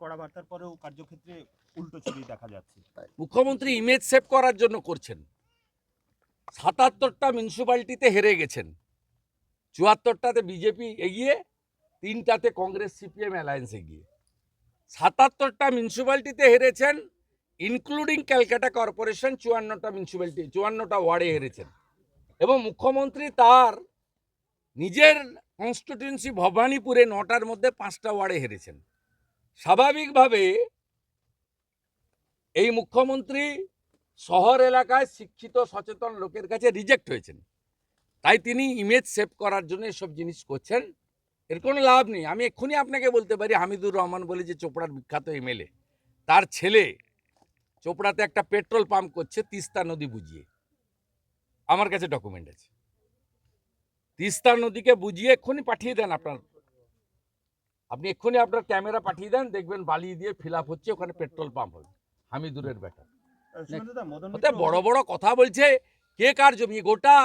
কড়া পরেও কার্যক্ষেত্রে উল্টো ছবি দেখা যাচ্ছে। মুখ্যমন্ত্রী ইমেজ সেভ করার জন্য করছেন। সাতাত্তরটা মিউনিসিপ্যালিটিতে হেরে গেছেন। চুয়াত্তরটাতে বিজেপি এগিয়ে, তিনটাতে কংগ্রেস, সিপিএম অ্যালায়েন্স এগিয়ে। সাতাত্তরটা মিউনিসিপ্যালিটিতে হেরেছেন ইনক্লুডিং ক্যালকাটা কর্পোরেশন, চুয়ান্নটা মিউনিসিপ্যালিটি চুয়ান্নটা ওয়ার্ডে হেরেছেন। এবং মুখ্যমন্ত্রী তার নিজের কনস্টিটিউন্সি ভবানীপুরে নটার মধ্যে পাঁচটা ওয়ার্ডে হেরেছেন। স্বাভাবিকভাবে এই মুখ্যমন্ত্রী শহর এলাকায় শিক্ষিত, সচেতন লোকের কাছে রিজেক্ট হয়েছেন। তাই তিনি ইমেজ সেভ করার জন্য এসব জিনিস করছেন। এর কোনো লাভ নেই। আমি এক্ষুনি আপনাকে বলতে পারি, হামিদুর রহমান বলে যে চোপড়ার বিখ্যাত এমএলএ তার ছেলে চোপড়াতে একটা পেট্রোল পাম্প করছে তিস্তা নদী বুঝিয়ে। আমার কাছে ডকুমেন্ট আছে। তিস্তা নদীকে বুঝিয়ে এক্ষুনি পাঠিয়ে দেন আপনার আপনি এক্ষুনি আপনার ক্যামেরা পাঠিয়ে দেন দেখবেন বালি দিয়ে ফিল আপ হচ্ছে ওখানে পেট্রোল পাম্প হবে। হামিদুরের ব্যাটা আহ, সুমনদা, মদন ওতে মিত্র- বড় বড় কথা বলছে কে কার জমি? গোটা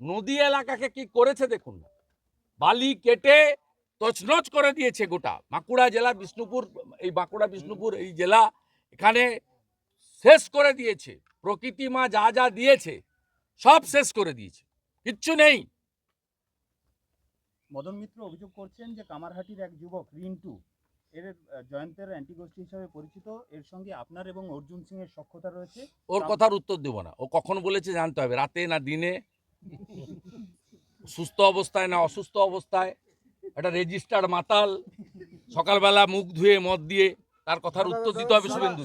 নদী এলাকাকে কি করেছে দেখুন বালি কেটে তছনছ করে দিয়েছে গোটা। বাঁকুড়া জেলা বিষ্ণুপুর এই বাঁকুড়া বিষ্ণুপুর এই জেলা এখানে শেষ করে দিয়েছে। প্রকৃতি মা যা যা দিয়েছে সব শেষ করে দিয়েছে। কিচ্ছু নেই। মদন মিত্র অভিযোগ করছেন যে কামারহাটির এক যুবক রিন্টু এর জয়ন্তের অ্যান্টিগোষ্ঠী হিসাবে পরিচিত। এর সঙ্গে আপনার এবং অর্জুন সিং এর সক্ষতা রয়েছে। ওর কথার উত্তর দেবো না। ও কখন বলেছে জানতে হবে রাতে না দিনে? সুস্থ অবস্থায় না অসুস্থ অবস্থায়? একটা রেজিস্টার্ড মাতাল সকালবেলা মুখ ধুয়ে মদ দিয়ে তার কথার উত্তর দিতে হবে শুভেন্দু